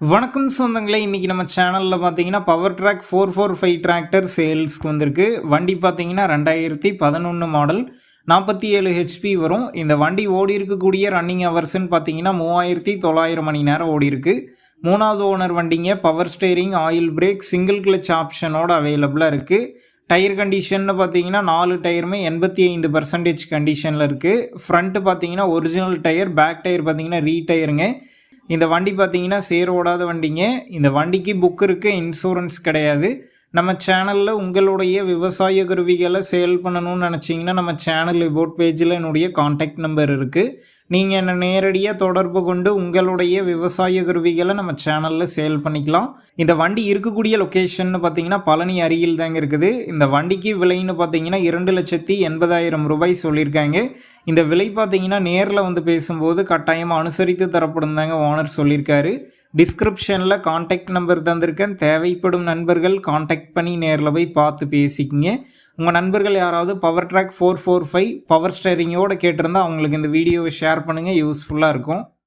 வணக்கம் சொந்தங்களே இன்றைக்கி நம்ம சேனலில் பார்த்தீங்கன்னா power track four four five tractor சேல்ஸ்க்கு வந்திருக்கு. வண்டி பார்த்தீங்கன்னா ரெண்டாயிரத்தி பதினொன்று மாடல் நாற்பத்தி ஏழு ஹெச்பி வரும். இந்த வண்டி ஓடி இருக்கக்கூடிய ரன்னிங் ஹவர்ஸ்ன்னு பார்த்தீங்கன்னா மூவாயிரத்தி தொள்ளாயிரம் மணி நேரம் ஓடி இருக்கு. மூணாவது ஓனர் வண்டிங்க power steering oil brake single clutch ஆப்ஷனோட அவைலபிளாக இருக்குது டயர் கண்டிஷன்னு பார்த்தீங்கன்னா நாலு டயருமே எண்பத்தி ஐந்து பர்சன்டேஜ் கண்டிஷனில் இருக்குது ஃப்ரண்ட்டு பார்த்தீங்கன்னா ஒரிஜினல் டயர் பேக் டயர் பார்த்தீங்கன்னா ரீ டயருங்க இந்த வண்டி பார்த்தீங்கன்னா சேர் ஓடாத வண்டிங்க. இந்த வண்டிக்கு புக் இருக்குது இன்சூரன்ஸ் கிடையாது. நம்ம சேனலில் உங்களுடைய விவசாய கருவிகளை சேல் பண்ணணும்னு நினச்சிங்கன்னா நம்ம சேனல் போட் பேஜில் என்னுடைய காண்டாக்ட் நம்பர் இருக்குது நீங்கள் என்னை நேரடியாக தொடர்பு கொண்டு உங்களுடைய விவசாய கருவிகளை நம்ம சேனலில் சேல் பண்ணிக்கலாம். இந்த வண்டி இருக்கக்கூடிய லொக்கேஷன் பார்த்தீங்கன்னா பழனி அருகில் தாங்க இருக்குது. இந்த வண்டிக்கு விலைன்னு பார்த்தீங்கன்னா இரண்டு லட்சத்தி எண்பதாயிரம் ரூபாய் சொல்லியிருக்காங்க. இந்த விலை பார்த்தீங்கன்னா நேரில் வந்து பேசும்போது கட்டாயமாக அனுசரித்து தரப்படும் தாங்க ஓனர் சொல்லியிருக்காரு. டிஸ்கிரிப்ஷனில் காண்டாக்ட் நம்பர் தந்திருக்கேன். தேவைப்படும் நண்பர்கள் காண்டாக்ட் பண்ணி நேரில் போய் பார்த்து பேசிக்கிங்க. உங்கள் நண்பர்கள் யாராவது power track four four five power ஸ்டேரிங்கோடு கேட்டிருந்தா அவங்களுக்கு இந்த வீடியோவை ஷேர் பண்ணுங்கள் யூஸ்ஃபுல்லாக இருக்கும்.